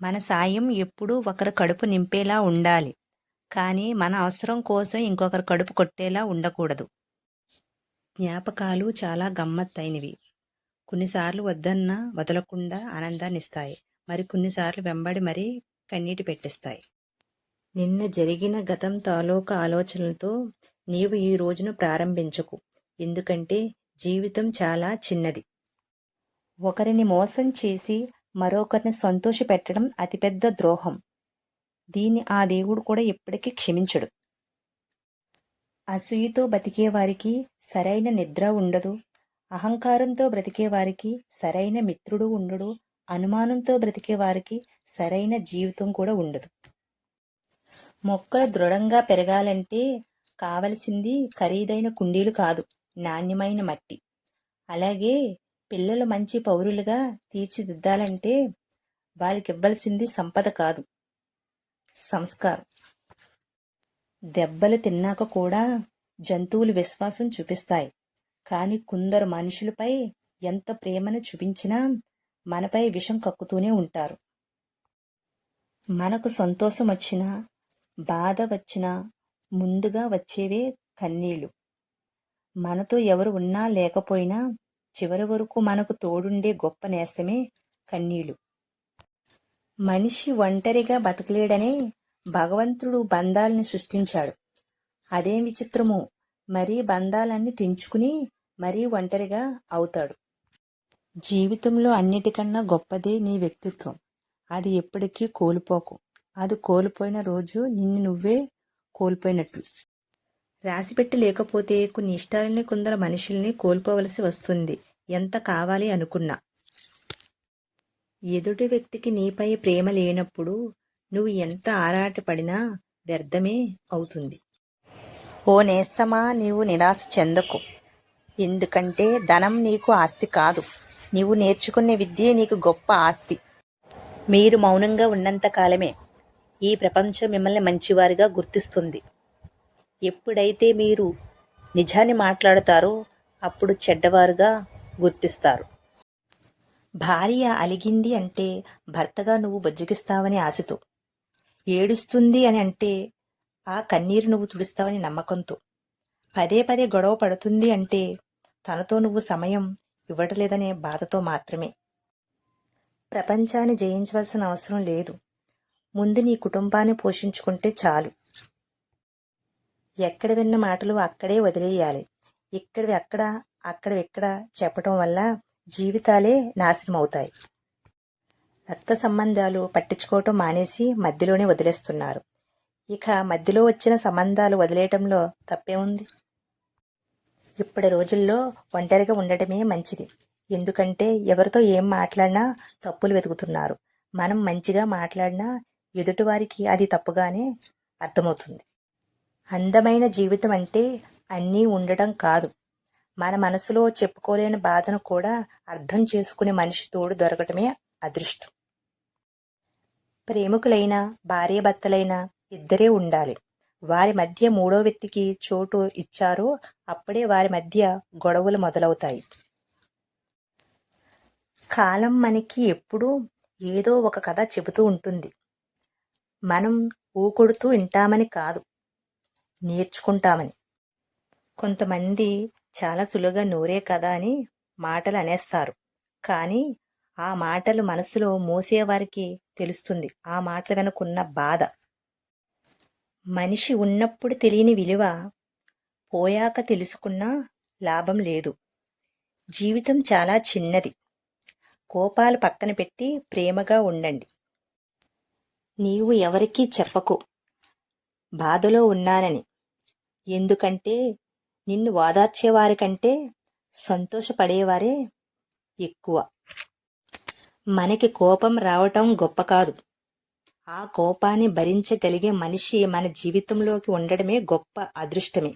మన సాయం ఎప్పుడూ ఒకరి కడుపు నింపేలా ఉండాలి. కానీ మన అవసరం కోసం ఇంకొకరి కడుపు కొట్టేలా ఉండకూడదు. జ్ఞాపకాలు చాలా గమ్మత్తైనవి. కొన్నిసార్లు వద్దన్నా వదలకుండా ఆనందాన్నిస్తాయి మరి కొన్నిసార్లు వెంబడి మరీ కన్నీటి పెట్టిస్తాయి. నిన్న జరిగిన గతం తాలూకా ఆలోచనలతో నీవు ఈ రోజును ప్రారంభించకు. ఎందుకంటే జీవితం చాలా చిన్నది. ఒకరిని మోసం చేసి మరొకరిని సంతోష పెట్టడం అతిపెద్ద ద్రోహం. దీన్ని ఆ దేవుడు కూడా ఎప్పటికీ క్షమించడు. అసూయతో బతికేవారికి సరైన నిద్ర ఉండదు. అహంకారంతో బ్రతికేవారికి సరైన మిత్రుడు ఉండడు. అనుమానంతో బ్రతికేవారికి సరైన జీవితం కూడా ఉండదు. మొక్కలు దృఢంగా పెరగాలంటే కావలసింది ఖరీదైన కుండీలు కాదు నాణ్యమైన మట్టి. అలాగే పిల్లలు మంచి పౌరులుగా తీర్చిదిద్దాలంటే వాళ్ళకి ఇవ్వాల్సింది సంపద కాదు. సంస్కారం. దెబ్బలు తిన్నాక కూడా జంతువులు విశ్వాసం చూపిస్తాయి. కానీ కొందరు మనుషులపై ఎంత ప్రేమను చూపించినా మనపై విషం కక్కుతూనే ఉంటారు. మనకు సంతోషం వచ్చినా బాధ వచ్చినా ముందుగా వచ్చేవే కన్నీళ్ళు. మనతో ఎవరు ఉన్నా లేకపోయినా చివరి వరకు మనకు తోడుండే గొప్ప నేస్తమే కన్నీళ్ళు. మనిషి ఒంటరిగా బతకలేడనే భగవంతుడు బంధాలను సృష్టించాడు. అదేం విచిత్రమో. మరీ బంధాలన్నీ తెంచుకుని మరీ ఒంటరిగా అవుతాడు. జీవితంలో అన్నిటికన్నా గొప్పదే నీ వ్యక్తిత్వం. అది ఎప్పటికీ కోల్పోకు. అది కోల్పోయిన రోజు నిన్ను నువ్వే కోల్పోయినట్లు రాసిపెట్టి లేకపోతే కొన్ని ఇష్టాలని కొందరు మనుషుల్ని కోల్పోవలసి వస్తుంది. ఎంత కావాలి అనుకున్నా. ఎదుటి వ్యక్తికి నీపై ప్రేమ లేనప్పుడు నువ్వు ఎంత ఆరాటపడినా వ్యర్థమే అవుతుంది. ఓ నేస్తమా నీవు నిరాశ చెందకు. ఎందుకంటే ధనం నీకు ఆస్తి కాదు. నీవు నేర్చుకునే విద్యే నీకు గొప్ప ఆస్తి. మీరు మౌనంగా ఉన్నంత కాలమే. ఈ ప్రపంచం మిమ్మల్ని మంచివారిగా గుర్తిస్తుంది. ఎప్పుడైతే మీరు నిజాన్ని మాట్లాడతారో అప్పుడు చెడ్డవారుగా గుర్తిస్తారు. భార్య అలిగింది అంటే భర్తగా నువ్వు బజ్జగిస్తావని ఆశతో. ఏడుస్తుంది అని అంటే ఆ కన్నీరు నువ్వు తుడుస్తావని నమ్మకంతో. పదే పదే గొడవ పడుతుంది అంటే తనతో నువ్వు సమయం ఇవ్వటలేదనే బాధతో మాత్రమే. ప్రపంచాన్ని జయించవలసిన అవసరం లేదు. ముందు నీ కుటుంబాన్ని పోషించుకుంటే చాలు. ఎక్కడ విన్న మాటలు అక్కడే వదిలేయాలి. ఇక్కడ అక్కడ అక్కడ ఇక్కడ చెప్పటం వల్ల జీవితాలే నాశనం అవుతాయి రక్త సంబంధాలు పట్టించుకోవటం మానేసి మధ్యలోనే వదిలేస్తున్నారు. ఇక మధ్యలో వచ్చిన సంబంధాలు వదిలేయటంలో తప్పేముంది? ఇప్పటి రోజుల్లో ఒంటరిగా ఉండటమే మంచిది. ఎందుకంటే ఎవరితో ఏం మాట్లాడినా తప్పులు వెతుకుతున్నారు. మనం మంచిగా మాట్లాడినా ఎదుటివారికి అది తప్పుగానే అర్థమవుతుంది. అందమైన జీవితం అంటే అన్నీ ఉండటం కాదు. మన మనసులో చెప్పుకోలేని బాధను కూడా అర్థం చేసుకునే మనిషి తోడు దొరకటమే అదృష్టం. ప్రేమికులైనా భార్యాభర్తలైన ఇద్దరే ఉండాలి. వారి మధ్య మూడో వ్యక్తికి చోటు ఇచ్చారో అప్పుడే వారి మధ్య గొడవలు మొదలవుతాయి. కాలం మనకి ఎప్పుడూ ఏదో ఒక కథ చెబుతూ ఉంటుంది. మనం ఊకొడుతూ వింటామని కాదు. నేర్చుకుంటామని. కొంతమంది చాలా సులువుగా నోరే కదా అని మాటలు అనేస్తారు. కానీ ఆ మాటలు మనసులో మోసేవారికి తెలుస్తుంది. ఆ మాటల వెనుకున్న బాధ. మనిషి ఉన్నప్పుడు తెలియని విలువ పోయాక తెలుసుకున్నా లాభం లేదు. జీవితం చాలా చిన్నది. కోపాలు పక్కన పెట్టి ప్రేమగా ఉండండి. నీవు ఎవరికీ చెప్పకు. బాధలో ఉన్నానని. ఎందుకంటే నిన్ను ఓదార్చేవారి కంటే సంతోషపడేవారే ఎక్కువ. మనకి కోపం రావటం గొప్ప కాదు. ఆ కోపాన్ని భరించగలిగే మనిషి మన జీవితంలోకి ఉండడమే గొప్ప అదృష్టమే.